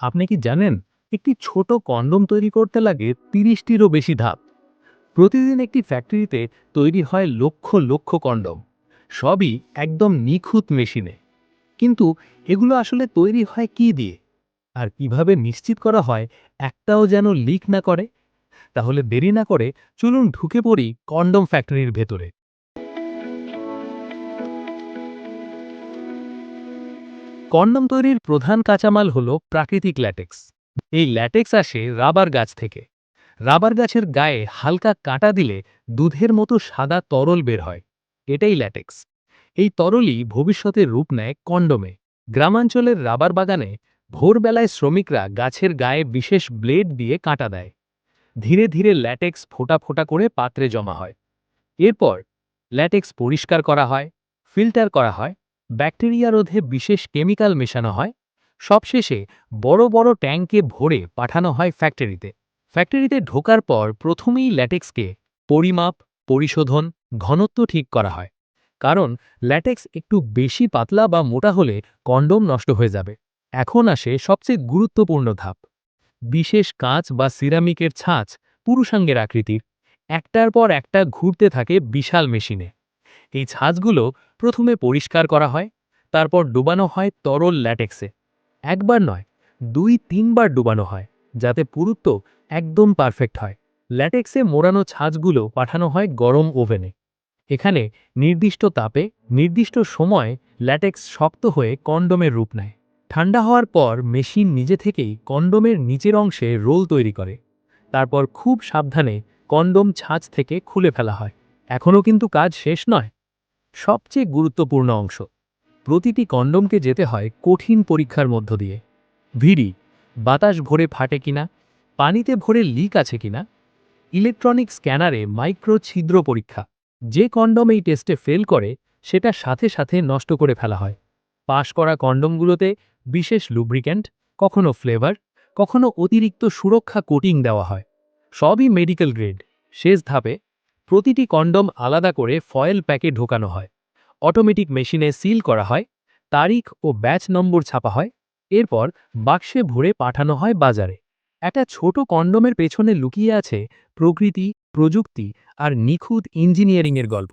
আপনি কি জানেন, একটি ছোট কন্ডম তৈরি করতে লাগে তিরিশটিরও বেশি ধাপ। প্রতিদিন একটি ফ্যাক্টরিতে তৈরি হয় লক্ষ লক্ষ কন্ডম। সবই একদম নিখুঁত মেশিনে। কিন্তু এগুলো আসলে তৈরি হয় কি দিয়ে? আর কীভাবে নিশ্চিত করা হয় একটাও যেন লিক না করে? তাহলে দেরি না করে চলুন ঢুকে পড়ি কন্ডম ফ্যাক্টরির ভেতরে। কন্ডম তৈরির প্রধান কাঁচামাল হল প্রাকৃতিক ল্যাটেক্স। এই ল্যাটেক্স আসে রাবার গাছ থেকে। রাবার গাছের গায়ে হালকা কাঁটা দিলে দুধের মতো সাদা তরল বের হয়। এটাই ল্যাটেক্স। এই তরলই ভবিষ্যতে রূপ নেয় কন্ডমে। গ্রামাঞ্চলের রাবার বাগানে ভোরবেলায় শ্রমিকরা গাছের গায়ে বিশেষ ব্লেড দিয়ে কাঁটা দেয়। ধীরে ধীরে ল্যাটেক্স ফোটা ফোটা করে পাত্রে জমা হয়। এরপর ল্যাটেক্স পরিষ্কার করা হয়, ফিল্টার করা হয় ব্যাকটেরিয়া রোধে বিশেষ কেমিক্যাল মেশানো হয়। সবশেষে বড় বড় ট্যাঙ্কে ভরে পাঠানো হয় ফ্যাক্টরিতে। ফ্যাক্টরিতে ঢোকার পর প্রথমেই ল্যাটেক্সকে পরিমাপ, পরিশোধন, ঘনত্ব ঠিক করা হয়। কারণ ল্যাটেক্স একটু বেশি পাতলা বা মোটা হলে কন্ডোম নষ্ট হয়ে যাবে। এখন আসে সবচেয়ে গুরুত্বপূর্ণ ধাপ। বিশেষ কাঁচ বা সিরামিকের ছাঁচ পুরুষাঙ্গের আকৃতির। একটার পর একটা ঘুরতে থাকে বিশাল মেশিনে। এই ছাঁচগুলো প্রথমে পরিষ্কার করা হয়, তারপর ডুবানো হয় তরল ল্যাটেক্সে। একবার নয়, দুই, তিনবার ডুবানো হয়, যাতে পুরুত্ব একদম পারফেক্ট হয়। ল্যাটেক্সে মোড়ানো ছাঁচগুলো পাঠানো হয় গরম ওভেনে। এখানে নির্দিষ্ট তাপে, নির্দিষ্ট সময় ল্যাটেক্স শক্ত হয়ে কন্ডোমের রূপ নেয়। ঠান্ডা হওয়ার পর মেশিন নিজে থেকেই কন্ডোমের নিচের অংশে রোল তৈরি করে। তারপর খুব সাবধানে কন্ডোম ছাঁচ থেকে খুলে ফেলা হয়। এখনও কিন্তু কাজ শেষ নয়। সবচেয়ে গুরুত্বপূর্ণ অংশ। প্রতিটি কন্ডোমকে যেতে হয় কঠিন পরীক্ষার মধ্য দিয়ে। ভিড়ি, বাতাস ভরে ফাটে কিনা, পানিতে ভরে লিক আছে কিনা, ইলেকট্রনিক স্ক্যানারে মাইক্রো ছিদ্র পরীক্ষা। যে কন্ডম এই টেস্টে ফেল করে, সেটা সাথে সাথে নষ্ট করে ফেলা হয়। পাশ করা কন্ডমগুলোতে বিশেষ লুব্রিক্যান্ট, কখনো ফ্লেভার, কখনো অতিরিক্ত সুরক্ষা কোটিং দেওয়া হয়। সবই মেডিকেল গ্রেড। শেষ ধাপে প্রতিটি কন্ডম আলাদা করে ফয়েল প্যাকে ঢোকানো হয়। অটোমেটিক মেশিনে সিল করা হয়, তারিখ ও ব্যাচ নম্বর ছাপা হয়, এরপর বাক্সে ভরে পাঠানো হয় বাজারে। একটা ছোট কন্ডমের পেছনে লুকিয়ে আছে প্রকৃতি, প্রযুক্তি আর নিখুঁত ইঞ্জিনিয়ারিংয়ের গল্প।